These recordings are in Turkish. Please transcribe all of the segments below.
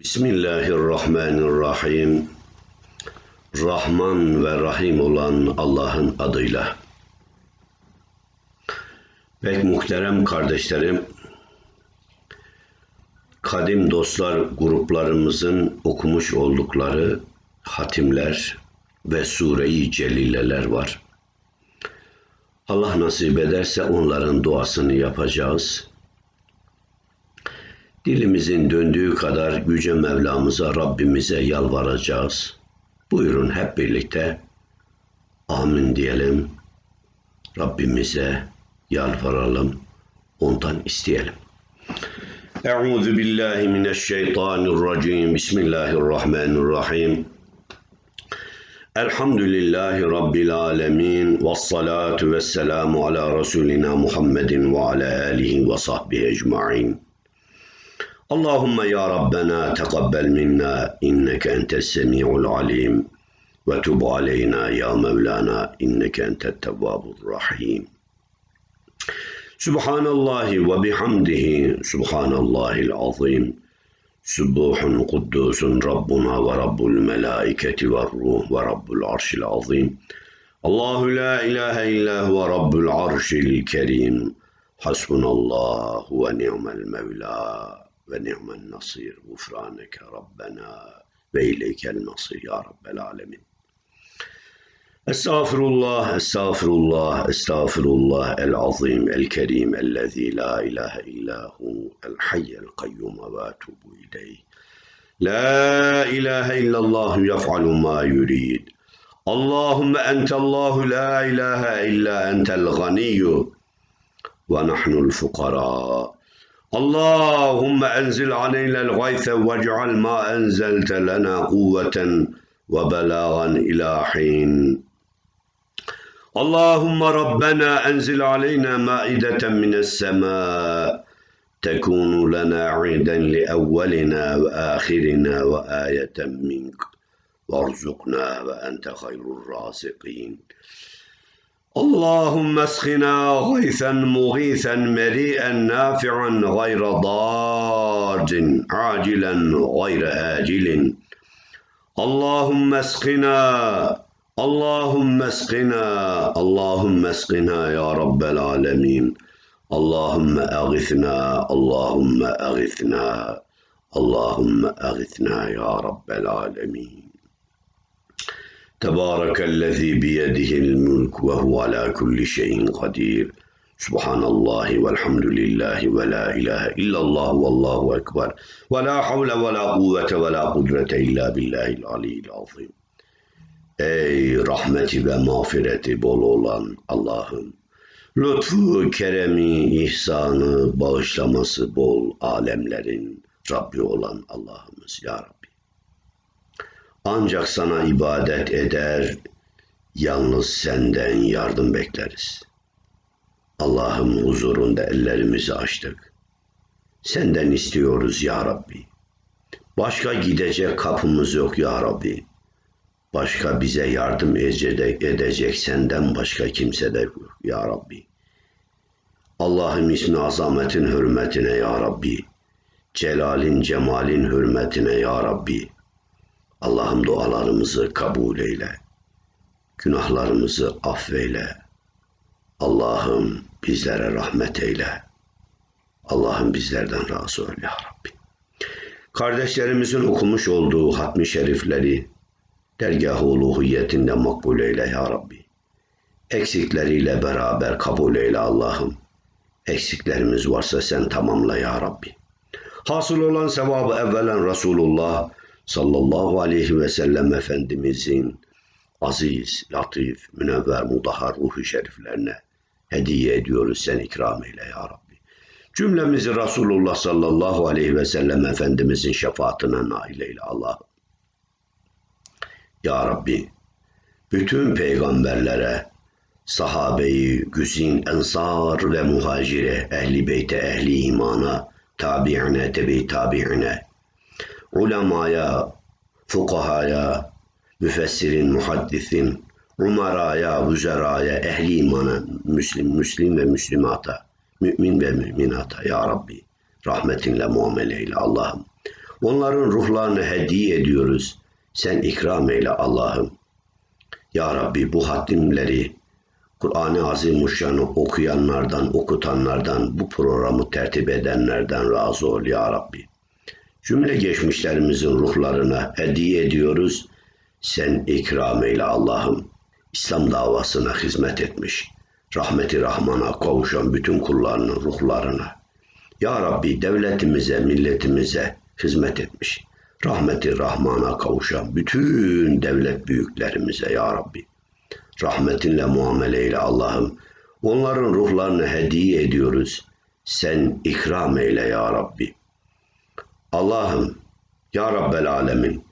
Bismillahirrahmanirrahim. Rahman ve Rahim olan Allah'ın adıyla. Pek muhterem kardeşlerim, kadim dostlar gruplarımızın okumuş oldukları hatimler ve sure-i celileler var. Allah nasip ederse onların duasını yapacağız. Dilimizin döndüğü kadar Yüce Mevlamıza, Rabbimize yalvaracağız. Buyurun hep birlikte amin diyelim. Rabbimize yalvaralım, ondan isteyelim. Euzu billahi mineşşeytanirracim. Bismillahirrahmanirrahim. Elhamdülillahi Rabbil alemin. Ve salatu ve selamu ala Resulina Muhammedin ve ala alihi ve sahbihi ecma'in. Allahümme ya Rabbena tekabbel minna inneke entes semi'ul alim ve tub aleyna ya Mevlana inneke entet tevvabur rahim. Subhanallahi ve bihamdihi subhanallahil azim. Sübbuhun kuddusun Rabbuna ve Rabbul melaiketi ve ruh ve Rabbul arşil azim. Allahu la ilahe illa huve Rabbul arşil kerim. Hasbunallahu ve ni'mel mevla. ونعم النصير غفرانك ربنا وإليك المصير يا رب العالمين. أستغفر الله أستغفر الله أستغفر الله العظيم الكريم الذي لا إله إلا هو الحي القيوم وأتوب إليه. لا إله إلا الله يفعل ما يريد. اللهم أنت الله لا إله إلا أنت الغني. ونحن الفقراء. اللهم أنزل علينا الغيث واجعل ما أنزلت لنا قوة وبلاغا إلى حين. اللهم ربنا أنزل علينا مائدة من السماء تكون لنا عيدا لأولنا وآخرنا وآية منك. وارزقنا وأنت خير الرازقين. اللهم اسقنا غيثا مغيثا مريئا نافعا غير ضار عاجلا غير آجل. اللهم اسقنا اللهم اسقنا اللهم اسقنا يا رب العالمين. اللهم أغثنا اللهم أغثنا اللهم أغثنا يا رب العالمين. تبارك الذي بيده الملك وهو على كل شيء قدير سبحان الله والحمد لله ولا إله إلا الله والله أكبر ولا حول ولا قوة ولا قدرة إلا بالله العلي العظيم Ey rahmeti ve mağfireti bol olan Allah'ım, lütfu, keremi, ihsanı, bağışlaması bol alemlerin Rabbi olan Allah'ımız ya Rabbi. Ancak sana ibadet eder, yalnız senden yardım bekleriz. Allah'ım huzurunda ellerimizi açtık. Senden istiyoruz ya Rabbi. Başka gidecek kapımız yok ya Rabbi. Başka bize yardım edecek, senden başka kimse de yok ya Rabbi. Allah'ım ismi azametin hürmetine ya Rabbi. Celalin cemalin hürmetine ya Rabbi. Allah'ım dualarımızı kabul eyle. Günahlarımızı affeyle. Allah'ım bizlere rahmet eyle. Allah'ım bizlerden razı ol ya Rabbi. Kardeşlerimizin okumuş olduğu hatmi şerifleri dergah-ı uluhiyetinde makbul eyle ya Rabbi. Eksikleriyle beraber kabul eyle Allah'ım. Eksiklerimiz varsa sen tamamla ya Rabbi. Hasıl olan sevabı evvelen Resulullah sallallahu aleyhi ve sellem Efendimizin aziz, latif, münevver, mudahhar ruhu şeriflerine hediye ediyoruz sen ikram eyle ya Rabbi. Cümlemizi Resulullah sallallahu aleyhi ve sellem Efendimizin şefaatine nail eyle Allah'ım. Ya Rabbi, bütün peygamberlere, sahabeyi, güzin, ensar ve muhacire, ehli beyte, ehli imana, tabi'ine, tebi tabi'ine, ulemaya, fukahaya, müfessirin, muhaddisin, umaraya, vüzeraya, ehli imana, müslim, müslim ve müslimata, mümin ve müminata ya Rabbi, rahmetinle muamele eyle Allah'ım. Onların ruhlarını hediye ediyoruz. Sen ikram eyle Allah'ım. Ya Rabbi bu hatimleri Kur'an-ı Azimuşşan'ı okuyanlardan, okutanlardan, bu programı tertip edenlerden razı ol ya Rabbi. Cümle geçmişlerimizin ruhlarına hediye ediyoruz. Sen ikram eyle Allah'ım. İslam davasına hizmet etmiş. Rahmeti Rahman'a kavuşan bütün kullarının ruhlarına. Ya Rabbi devletimize, milletimize hizmet etmiş. Rahmeti Rahman'a kavuşan bütün devlet büyüklerimize ya Rabbi. Rahmetinle muamele eyle Allah'ım. Onların ruhlarını hediye ediyoruz. Sen ikram eyle ya Rabbi. Allah'ım, Ya Rabbel Alemin,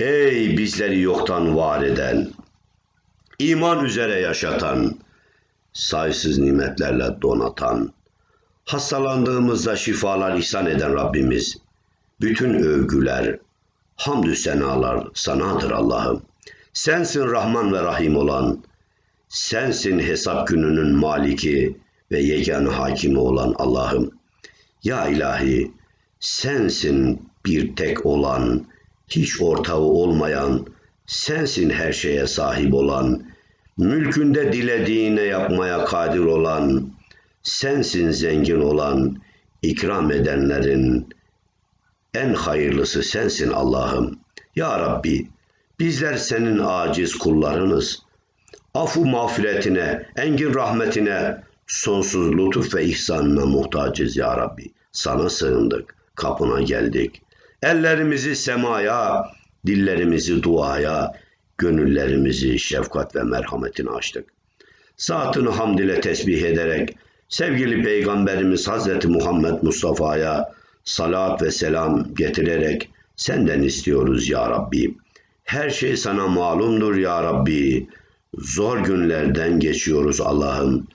ey bizleri yoktan var eden, iman üzere yaşatan, sayısız nimetlerle donatan, hastalandığımızda şifalar ihsan eden Rabbimiz, bütün övgüler, hamdü senalar sanadır Allah'ım. Sensin Rahman ve Rahim olan, sensin hesap gününün maliki ve yegane hakimi olan Allah'ım. Ya ilahi, sensin bir tek olan, hiç ortağı olmayan, sensin her şeye sahip olan, mülkünde dilediğine yapmaya kadir olan, sensin zengin olan, ikram edenlerin en hayırlısı sensin Allah'ım. Ya Rabbi, bizler senin aciz kullarınız. Afu mağfiretine, engin rahmetine, sonsuz lütuf ve ihsanına muhtacız ya Rabbi. Sana sığındık, kapına geldik. Ellerimizi semaya, dillerimizi duaya, gönüllerimizi şefkat ve merhametine açtık. Saatini hamd ile tesbih ederek sevgili Peygamberimiz Hazreti Muhammed Mustafa'ya salat ve selam getirerek senden istiyoruz ya Rabbi. Her şey sana malumdur ya Rabbi. Zor günlerden geçiyoruz Allah'ım.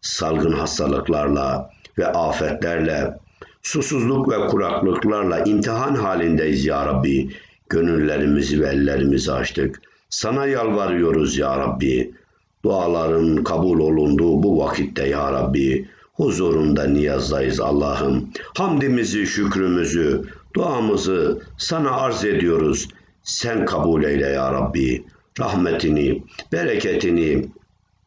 Salgın hastalıklarla ve afetlerle, susuzluk ve kuraklıklarla imtihan halindeyiz ya Rabbi. Gönüllerimizi ve ellerimizi açtık. Sana yalvarıyoruz ya Rabbi. Duaların kabul olunduğu bu vakitte ya Rabbi. Huzurunda niyazdayız Allah'ım. Hamdimizi, şükrümüzü, duamızı sana arz ediyoruz. Sen kabul eyle ya Rabbi. Rahmetini, bereketini,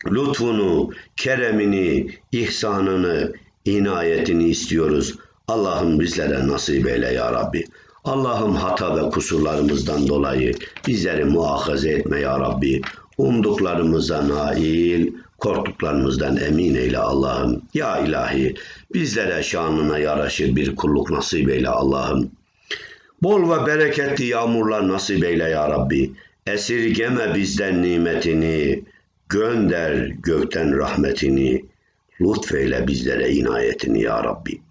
lütfunu, keremini, ihsanını, inayetini istiyoruz. Allah'ım bizlere nasip eyle ya Rabbi. Allah'ım hata ve kusurlarımızdan dolayı bizleri muhafaza etme ya Rabbi. Umduklarımıza nail, korktuklarımızdan emin eyle Allah'ım. Ya ilahi bizlere şanına yaraşır bir kulluk nasip eyle Allah'ım. Bol ve bereketli yağmurlar nasip eyle ya Rabbi. Esirgeme bizden nimetini, gönder gökten rahmetini, lütfeyle bizlere inayetini ya Rabbi.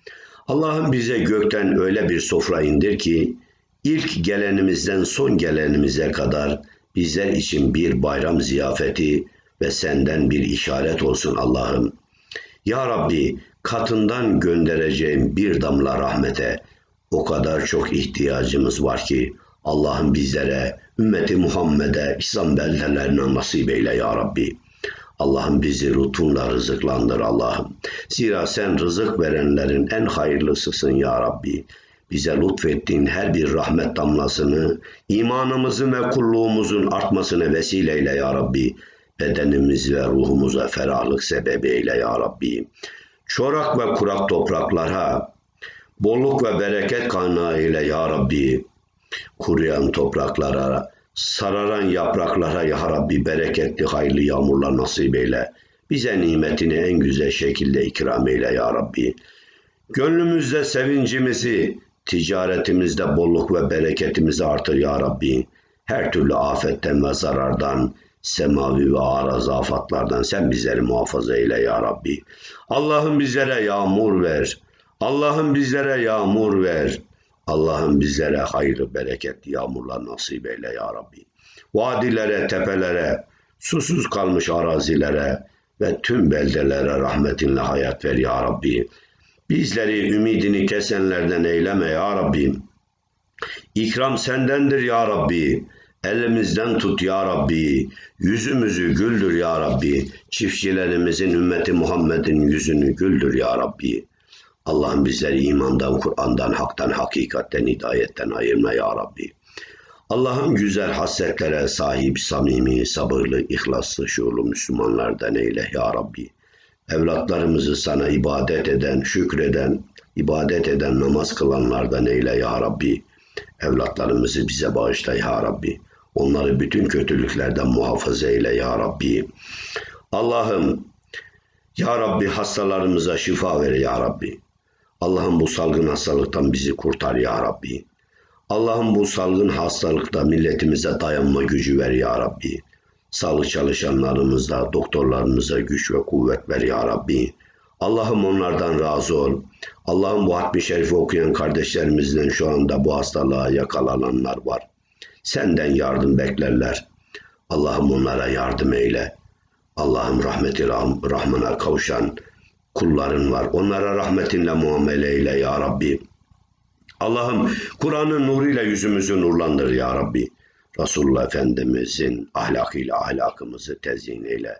Allah'ım bize gökten öyle bir sofra indir ki, ilk gelenimizden son gelenimize kadar bizler için bir bayram ziyafeti ve senden bir işaret olsun Allah'ım. Ya Rabbi katından göndereceğim bir damla rahmete o kadar çok ihtiyacımız var ki Allah'ım bizlere, ümmeti Muhammed'e, İslam beldelerine nasip eyle ya Rabbi. Allah'ım bizi lütfunla rızıklandır Allah'ım. Zira sen rızık verenlerin en hayırlısısın ya Rabbi. Bize lütfettiğin her bir rahmet damlasını, imanımızın ve kulluğumuzun artmasını vesileyle ya Rabbi. Bedenimiz ve ruhumuza ferahlık sebebiyle ya Rabbi. Çorak ve kurak topraklara, bolluk ve bereket kaynağı ile ya Rabbi. Kuruyan topraklara, sararan yapraklara ya Rabbi bereketli hayırlı yağmurlar nasip eyle. Bize nimetini en güzel şekilde ikram eyle ya Rabbi. Gönlümüzde sevincimizi, ticaretimizde bolluk ve bereketimizi artır ya Rabbi. Her türlü afetten ve zarardan, semavi ve araz afatlardan sen bizleri muhafaza eyle ya Rabbi. Allah'ım bizlere yağmur ver. Allah'ım bizlere yağmur ver. Allah'ım bizlere hayırlı bereketli yağmurlar nasip eyle ya Rabbi. Vadilere, tepelere, susuz kalmış arazilere ve tüm beldelere rahmetinle hayat ver ya Rabbi. Bizleri ümidini kesenlerden eyleme ya Rabbi. İkram sendendir ya Rabbi. Elimizden tut ya Rabbi. Yüzümüzü güldür ya Rabbi. Çiftçilerimizin ümmeti Muhammed'in yüzünü güldür ya Rabbi. Allah'ım bizleri imandan, Kur'an'dan, haktan, hakikatten, hidayetten ayırma ya Rabbi. Allah'ım güzel hasretlere sahip, samimi, sabırlı, ihlaslı, şuurlu Müslümanlardan eyle ya Rabbi. Evlatlarımızı sana ibadet eden, şükreden, ibadet eden, namaz kılanlardan eyle ya Rabbi. Evlatlarımızı bize bağışla ya Rabbi. Onları bütün kötülüklerden muhafaza eyle ya Rabbi. Allah'ım ya Rabbi hastalarımıza şifa ver ya Rabbi. Allah'ım bu salgın hastalıktan bizi kurtar ya Rabbi. Allah'ım bu salgın hastalıkta milletimize dayanma gücü ver ya Rabbi. Sağlık çalışanlarımıza, doktorlarımıza güç ve kuvvet ver ya Rabbi. Allah'ım onlardan razı ol. Allah'ım bu hatmi şerifi okuyan kardeşlerimizden şu anda bu hastalığa yakalananlar var. Senden yardım beklerler. Allah'ım onlara yardım eyle. Allah'ım rahmeti rah- rahmana kavuşan kulların var. Onlara rahmetinle muamele eyle ya Rabbi. Allah'ım Kur'an'ın nuruyla yüzümüzü nurlandır ya Rabbi. Resulullah Efendimizin ahlakıyla ahlakımızı tezyin eyle.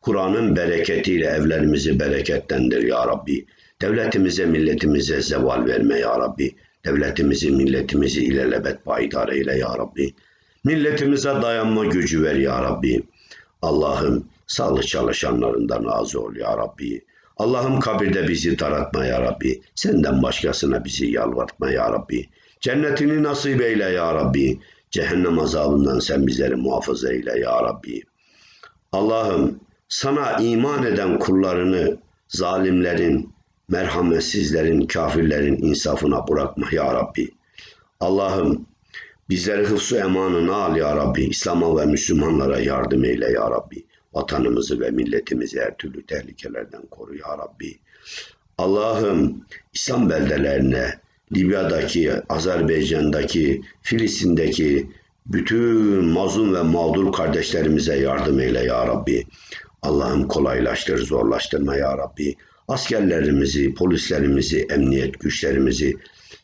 Kur'an'ın bereketiyle evlerimizi bereketlendir ya Rabbi. Devletimize, milletimize zeval verme ya Rabbi. Devletimizi, milletimizi ilelebet payidar eyle ya Rabbi. Milletimize dayanma gücü ver ya Rabbi. Allah'ım sağlık çalışanlarından razı ol ya Rabbi. Allah'ım kabirde bizi daratma ya Rabbi. Senden başkasına bizi yalvartma ya Rabbi. Cennetini nasip eyle ya Rabbi. Cehennem azabından sen bizleri muhafaza eyle ya Rabbi. Allah'ım sana iman eden kullarını zalimlerin, merhametsizlerin, kafirlerin insafına bırakma ya Rabbi. Allah'ım bizleri hıfzu emanına al ya Rabbi. İslam'a ve Müslümanlara yardım eyle ya Rabbi. Vatanımızı ve milletimizi her türlü tehlikelerden koru ya Rabbi. Allah'ım İslam beldelerine, Libya'daki, Azerbaycan'daki, Filistin'deki bütün mazlum ve mağdur kardeşlerimize yardım eyle ya Rabbi. Allah'ım kolaylaştır, zorlaştırma ya Rabbi. Askerlerimizi, polislerimizi, emniyet güçlerimizi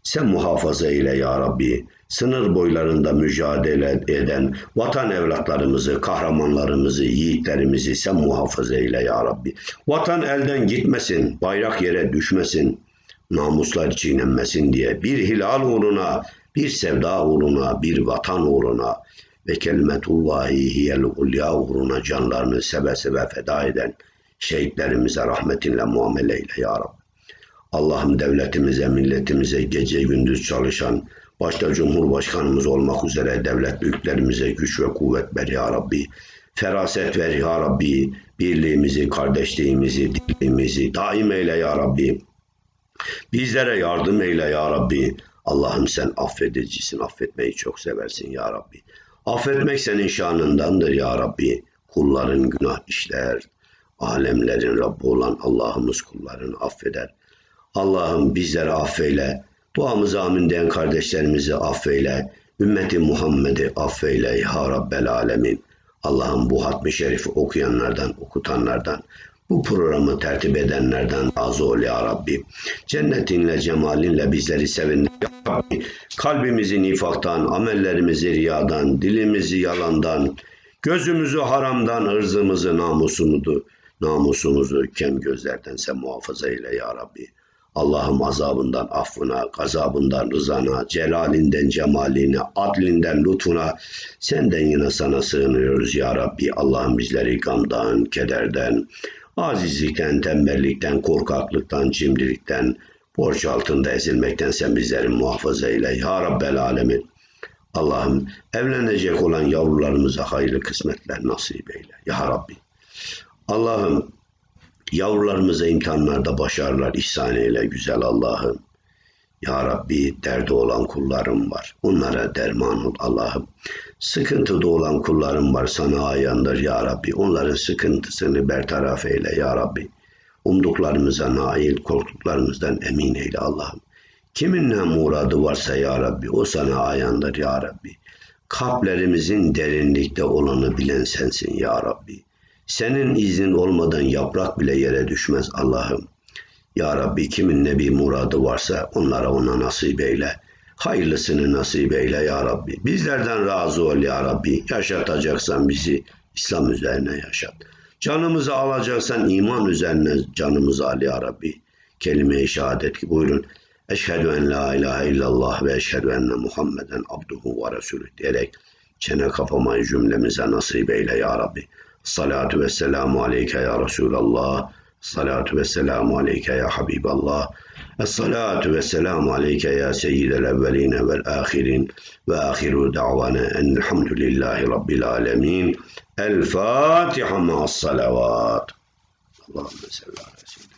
sen muhafaza eyle ya Rabbi. Sınır boylarında mücadele eden vatan evlatlarımızı, kahramanlarımızı, yiğitlerimizi sen muhafaza eyle ya Rabbi. Vatan elden gitmesin, bayrak yere düşmesin, namuslar çiğnenmesin diye bir hilal uğruna, bir sevda uğruna, bir vatan uğruna ve kelimetullahi hiyel ulya uğruna canlarını seve seve feda eden şehitlerimize rahmetinle muamele eyle ya Rabbi. Allah'ım devletimize, milletimize gece gündüz çalışan, başta Cumhurbaşkanımız olmak üzere devlet büyüklerimize güç ve kuvvet ver ya Rabbi. Feraset ver ya Rabbi. Birliğimizi, kardeşliğimizi, dilimizi daim eyle ya Rabbi. Bizlere yardım eyle ya Rabbi. Allah'ım sen affedicisin, affetmeyi çok seversin ya Rabbi. Affetmek senin şanındandır ya Rabbi. Kulların günah işler. Alemlerin Rabbi olan Allah'ımız kullarını affeder. Allah'ım bizleri affeyle. Duamızı amin diyen kardeşlerimizi affeyle. Ümmeti Muhammed'i affeyle ya Rabbel Alemin. Allah'ım bu hatmi şerifi okuyanlardan, okutanlardan, bu programı tertip edenlerden razı ol ya Rabbi. Cennetinle, cemalinle bizleri sevindir ya Rabbi. Kalbimizi nifaktan, amellerimizi riyadan, dilimizi yalandan, gözümüzü haramdan, ırzımızı, namusumuzu, namusumuzu kem gözlerden sen muhafaza eyle ya Rabbi. Allah'ım azabından affına, gazabından rızana, celalinden cemaline, adlinden lütfuna, senden yine sana sığınıyoruz ya Rabbi. Allah'ım bizleri gamdan, kederden, azizlikten, tembellikten, korkaklıktan, cimrilikten, borç altında ezilmekten sen bizleri muhafaza eyle ya Rabbel Alemin. Allah'ım evlenecek olan yavrularımıza hayırlı kısmetler nasip eyle ya Rabbi. Allah'ım Yavrularımıza imtihanlarda başarılar ihsan eyle güzel Allah'ım. Ya Rabbi derdi olan kullarım var. Onlara derman ol Allah'ım. Sıkıntıda olan kullarım var sana ayandır ya Rabbi. Onların sıkıntısını bertaraf eyle ya Rabbi. Umduklarımıza nail, korktuklarımızdan emin eyle Allah'ım. Kimin ne muradı varsa ya Rabbi o sana ayandır ya Rabbi. Kalplerimizin derinlikte olanı bilen sensin ya Rabbi. Senin iznin olmadan yaprak bile yere düşmez Allah'ım. Ya Rabbi kimin ne bir muradı varsa onlara ona nasip eyle. Hayırlısını nasip eyle ya Rabbi. Bizlerden razı ol ya Rabbi. Yaşatacaksan bizi İslam üzerine yaşat. Canımızı alacaksan iman üzerine canımızı al ya Rabbi. kelime-i şehadet ki buyurun. Eşhedü en la ilahe illallah ve eşhedü enne Muhammeden abduhu ve resulü diyerek çene kapamayı cümlemize nasip eyle ya Rabbi. Salatu ve selamu aleyke ya Resulallah. Salatu ve selamu aleyke ya Habiballah. Esselatu ve selamu aleyke ya seyyidel evveline vel ahirin ve ahiru da'vana enelhamdülillahi rabbil alemin. El Fatiha ma'as salavat. Allahümme salli ala seyyidina.